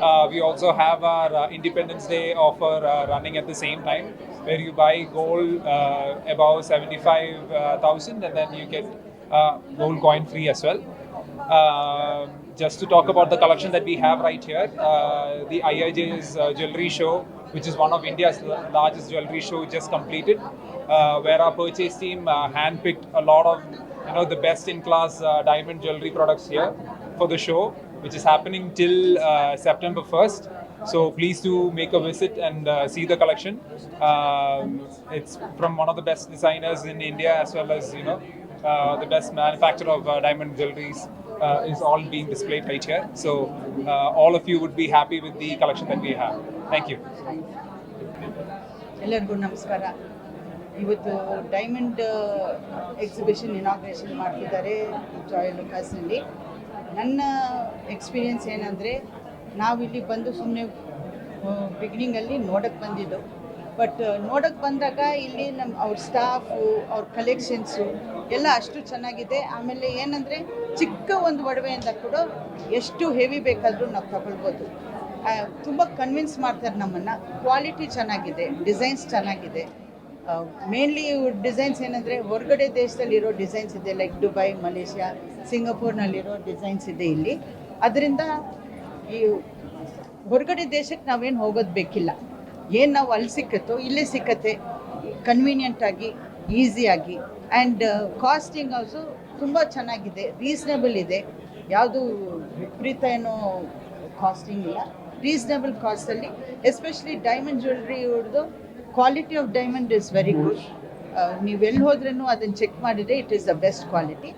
Uh, we also have our uh, Independence Day offer uh, running at the same time, where you buy gold above 75,000 and then you get gold coin free as well. Um just to talk about the collection that we have right here, the IIJ's jewelry show, which is one of India's largest jewelry show, just completed, uh, where our purchase team uh, handpicked a lot of you know the best in class uh, diamond jewelry products here for the show, which is happening till uh, September 1st. So please do make a visit and uh, see the collection. Um, it's from one of the best designers in India as well as you know uh, the best manufacturer of uh, diamond jewelries uh, is all being displayed right here. So uh, all of you would be happy with the collection that we have. Thank you. ಎಲ್ಲರಿಗೂ ನಮಸ್ಕಾರ ಇವತ್ತು diamond exhibition inauguration ಮಾಡ್ತಿದ್ದಾರೆ ಜಾಯ್ ಲುಕಾಸ್ನಲ್ಲಿ ನನ್ನ experience ಏನಂದರೆ ನಾವಿಲ್ಲಿ ಬಂದು ಸುಮ್ಮನೆ ಬಿಗಿನಿಂಗಲ್ಲಿ ನೋಡೋಕ್ಕೆ ಬಂದಿದ್ದು. ಬಟ್ ನೋಡೋಕ್ಕೆ ಬಂದಾಗ ಇಲ್ಲಿ ನಮ್ಮ ಅವ್ರ ಸ್ಟಾಫು ಅವ್ರ ಕಲೆಕ್ಷನ್ಸು ಎಲ್ಲ ಅಷ್ಟು ಚೆನ್ನಾಗಿದೆ. ಆಮೇಲೆ ಏನಂದರೆ, ಚಿಕ್ಕ ಒಂದು ಒಡವೆಯಿಂದ ಕೂಡ ಎಷ್ಟು ಹೆವಿ ಬೇಕಾದರೂ ನಾವು ತಗೊಳ್ಬೋದು. ತುಂಬ ಕನ್ವಿನ್ಸ್ ಮಾಡ್ತಾರೆ ನಮ್ಮನ್ನು. ಕ್ವಾಲಿಟಿ ಚೆನ್ನಾಗಿದೆ ಡಿಸೈನ್ಸ್ ಚೆನ್ನಾಗಿದೆ. ಮೇನ್ಲಿ ಡಿಸೈನ್ಸ್ ಏನಂದರೆ ಹೊರಗಡೆ ದೇಶದಲ್ಲಿರೋ ಡಿಸೈನ್ಸ್ ಇದೆ ಲೈಕ್ ದುಬೈ ಮಲೇಷ್ಯಾ ಸಿಂಗಾಪುರ್ನಲ್ಲಿರೋ ಡಿಸೈನ್ಸ್ ಇದೆ ಇಲ್ಲಿ. ಅದರಿಂದ ಈ ಹೊರಗಡೆ ದೇಶಕ್ಕೆ ನಾವೇನು ಹೋಗೋದು ಬೇಕಿಲ್ಲ. ಏನು ನಾವು ಅಲ್ಲಿ ಸಿಕ್ಕತ್ತೋ, ಇಲ್ಲೇ ಸಿಕ್ಕತ್ತೆ ಕನ್ವೀನಿಯಂಟಾಗಿ ಈಸಿಯಾಗಿ ಆ್ಯಂಡ್ ಕಾಸ್ಟಿಂಗ್ ಆಲ್ಸೋ ತುಂಬ ಚೆನ್ನಾಗಿದೆ ರೀಸನೇಬಲ್ ಇದೆ. ಯಾವುದು ವಿಪರೀತ ಏನೋ ಕಾಸ್ಟಿಂಗ್ ಇಲ್ಲ. Reasonable ಕಾಸ್ಟಲ್ಲಿ especially diamond jewellery quality of diamond is very good ನೀವು ಎಲ್ಲಿ ಹೋದ್ರೂ ಅದನ್ನು ಚೆಕ್ ಮಾಡಿದರೆ it is the best quality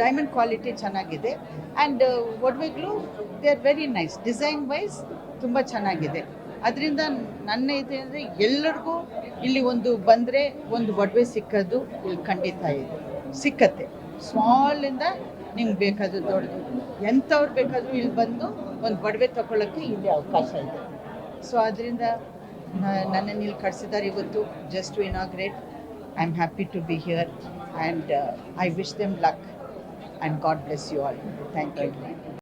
diamond quality ಚೆನ್ನಾಗಿದೆ. And ಒಡವೆಗಳು they are very nice design wise ತುಂಬ ಚೆನ್ನಾಗಿದೆ. ಅದರಿಂದ ನನ್ನ ಇದೆ ಅಂದರೆ ಎಲ್ಲರಿಗೂ ಇಲ್ಲಿ ಒಂದು ಬಂದರೆ ಒಂದು ಒಡವೆ ಸಿಕ್ಕೋದು ಇಲ್ಲಿ ಖಂಡಿತ ಇದೆ. ಸಿಕ್ಕತ್ತೆ. ಸ್ಮಾಲಿಂದ ನಿಮ್ಗೆ ಬೇಕಾದ್ರು ದೊಡ್ಡದು. ಎಂಥವ್ರು ಬೇಕಾದರೂ ಇಲ್ಲಿ ಬಂದು ಒಂದು ಒಡವೆ ತಗೊಳ್ಳೋಕ್ಕೆ ಇಲ್ಲಿ ಅವಕಾಶ ಇದೆ. ಸೊ ಅದರಿಂದ ನನ್ನನ್ನು ಇಲ್ಲಿ ಕಟ್ಸಿದ್ದಾರೆ ಇವತ್ತು just to inaugurate I am happy to be here and I wish them luck and God bless you all thank you